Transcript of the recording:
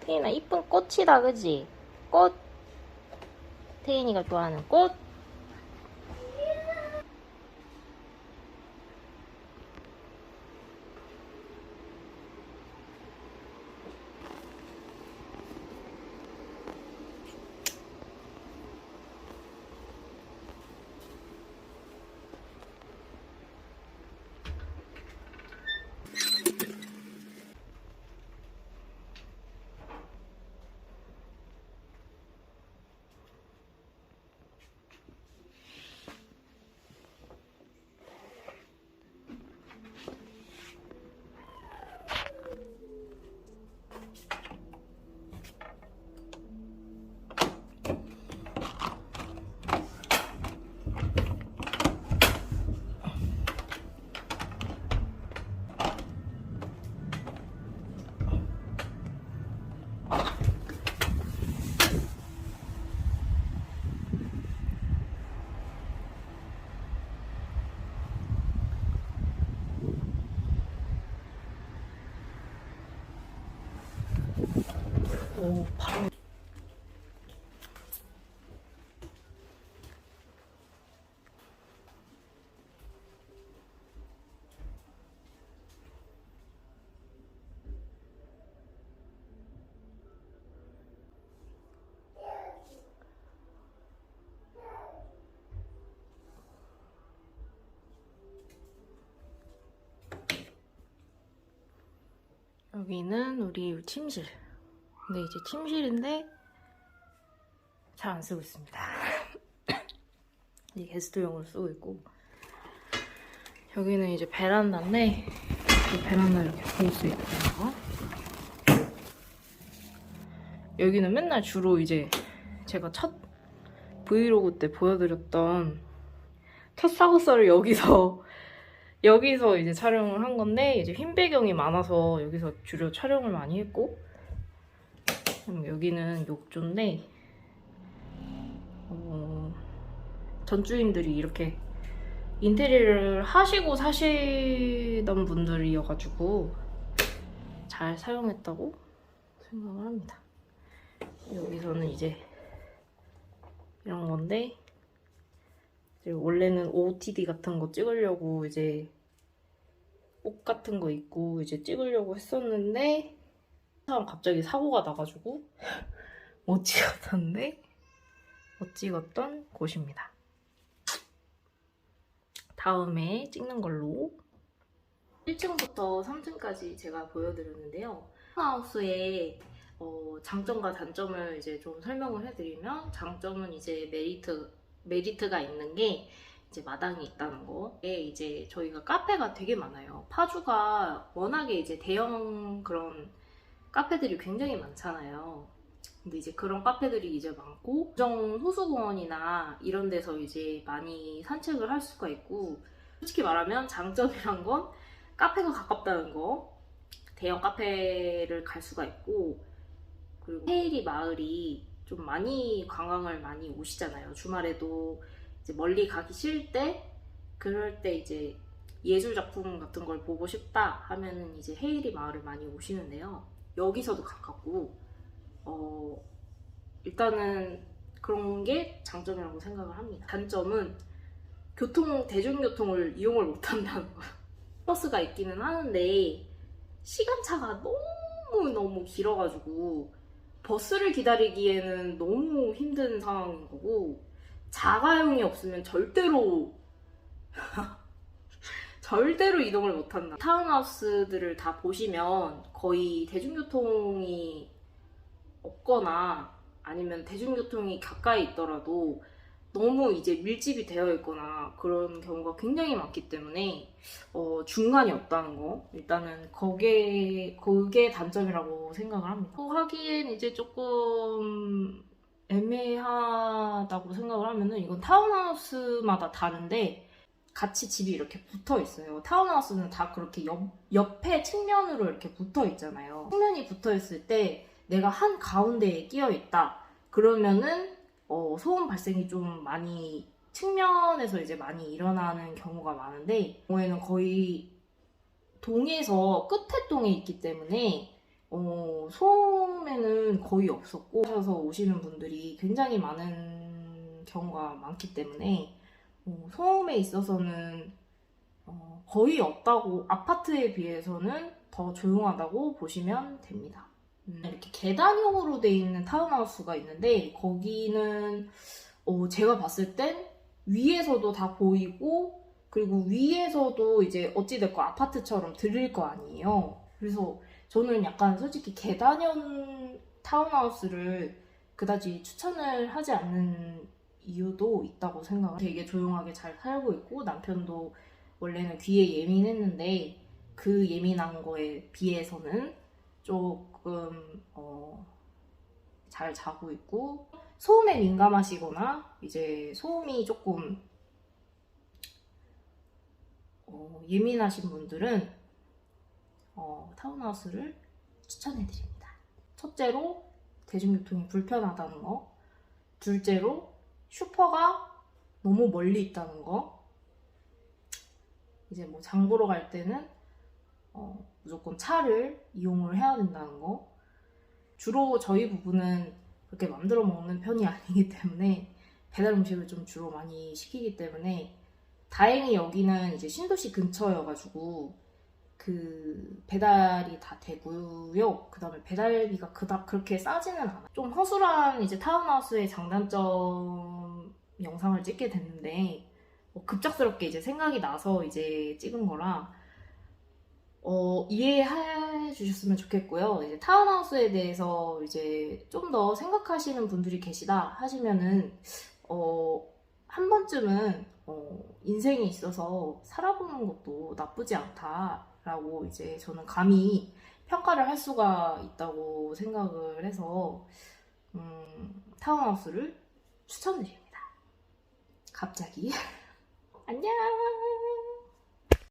태인아 이쁜 꽃이다 그지? 꽃. 태인이가 좋아하는 꽃 오 바로 여기는 우리 침실 근데 이제 침실인데 잘 안 쓰고 있습니다. 이 게스트용으로 쓰고 있고 여기는 이제 베란다인데 이 베란다 이렇게 볼 수 있고요. 여기는 맨날 주로 이제 제가 첫 브이로그 때 보여드렸던 첫 사고서를 여기서 여기서 이제 촬영을 한 건데 이제 흰 배경이 많아서 여기서 주로 촬영을 많이 했고 그럼 여기는 욕조인데 어, 전주인들이 이렇게 인테리어를 하시고 사시던 분들이어가지고 잘 사용했다고 생각을 합니다. 여기서는 이제 이런 건데 원래는 OOTD 같은 거 찍으려고 이제 옷 같은 거 입고 이제 찍으려고 했었는데 사람 갑자기 사고가 나가지고 못 찍었던데 못 찍었던 곳입니다. 다음에 찍는 걸로 1층부터 3층까지 제가 보여드렸는데요. 하우스의 어, 장점과 단점을 이제 좀 설명을 해드리면 장점은 이제 메리트 메리트가 있는 게 이제 마당이 있다는 거. 에 이제 저희가 카페가 되게 많아요. 파주가 워낙에 이제 대형 그런 카페들이 굉장히 많잖아요. 근데 이제 그런 카페들이 이제 많고 구정 호수공원이나 이런 데서 이제 많이 산책을 할 수가 있고 솔직히 말하면 장점이란 건 카페가 가깝다는 거 대형 카페를 갈 수가 있고 그리고 헤이리 마을이 좀 많이 관광을 많이 오시잖아요 주말에도 이제 멀리 가기 싫을 때 그럴 때 이제 예술 작품 같은 걸 보고 싶다 하면은 이제 헤이리 마을을 많이 오시는데요 여기서도 가깝고 어, 일단은 그런 게 장점이라고 생각을 합니다. 단점은 교통, 대중교통을 이용을 못한다는 거예요. 버스가 있기는 하는데 시간차가 너무 너무 길어가지고 버스를 기다리기에는 너무 힘든 상황인 거고 자가용이 없으면 절대로 절대로 이동을 못한다. 타운하우스들을 다 보시면 거의 대중교통이 없거나 아니면 대중교통이 가까이 있더라도 너무 이제 밀집이 되어 있거나 그런 경우가 굉장히 많기 때문에 어, 중간이 없다는 거 일단은 그게 그게 단점이라고 생각을 합니다. 또 하기엔 이제 조금 애매하다고 생각을 하면은 이건 타운하우스마다 다른데 같이 집이 이렇게 붙어 있어요. 타운하우스는 다 그렇게 옆, 옆에 측면으로 이렇게 붙어 있잖아요. 측면이 붙어 있을 때 내가 한 가운데에 끼어 있다. 그러면은 어, 소음 발생이 좀 많이 측면에서 이제 많이 일어나는 경우가 많은데 경우에는 거의 동에서 끝에 동에 있기 때문에 어, 소음에는 거의 없었고 하셔서 오시는 분들이 굉장히 많은 경우가 많기 때문에 어, 소음에 있어서는 어, 거의 없다고 아파트에 비해서는 더 조용하다고 보시면 됩니다. 음, 이렇게 계단형으로 돼 있는 타운하우스가 있는데 거기는 어, 제가 봤을 땐 위에서도 다 보이고 그리고 위에서도 이제 어찌됐건 아파트처럼 들릴 거 아니에요. 그래서 저는 약간 솔직히 계단형 타운하우스를 그다지 추천을 하지 않는 이유도 있다고 생각해요. 되게 조용하게 잘 살고 있고 남편도 원래는 귀에 예민했는데 그 예민한 거에 비해서는 조금 어, 잘 자고 있고 소음에 민감하시거나 이제 소음이 조금 어, 예민하신 분들은 어, 타운하우스를 추천해 드립니다. 첫째로 대중교통이 불편하다는 거, 둘째로 슈퍼가 너무 멀리 있다는 거, 이제 뭐 장 보러 갈 때는 어, 무조건 차를 이용을 해야 된다는 거. 주로 저희 부부는 그렇게 만들어 먹는 편이 아니기 때문에 배달 음식을 좀 주로 많이 시키기 때문에 다행히 여기는 이제 신도시 근처여가지고 그 배달이 다 되고요. 그 다음에 배달비가 그닥 그렇게 싸지는 않아요. 좀 허술한 이제 타운하우스의 장단점 영상을 찍게 됐는데 뭐 급작스럽게 이제 생각이 나서 이제 찍은 거라 어, 이해해 주셨으면 좋겠고요. 이제 타운하우스에 대해서 이제 좀 더 생각하시는 분들이 계시다 하시면은 어, 한 번쯤은 어, 인생에 있어서 살아보는 것도 나쁘지 않다라고 이제 저는 감히 평가를 할 수가 있다고 생각을 해서 음, 타운하우스를 추천드립니다. 갑자기 안녕.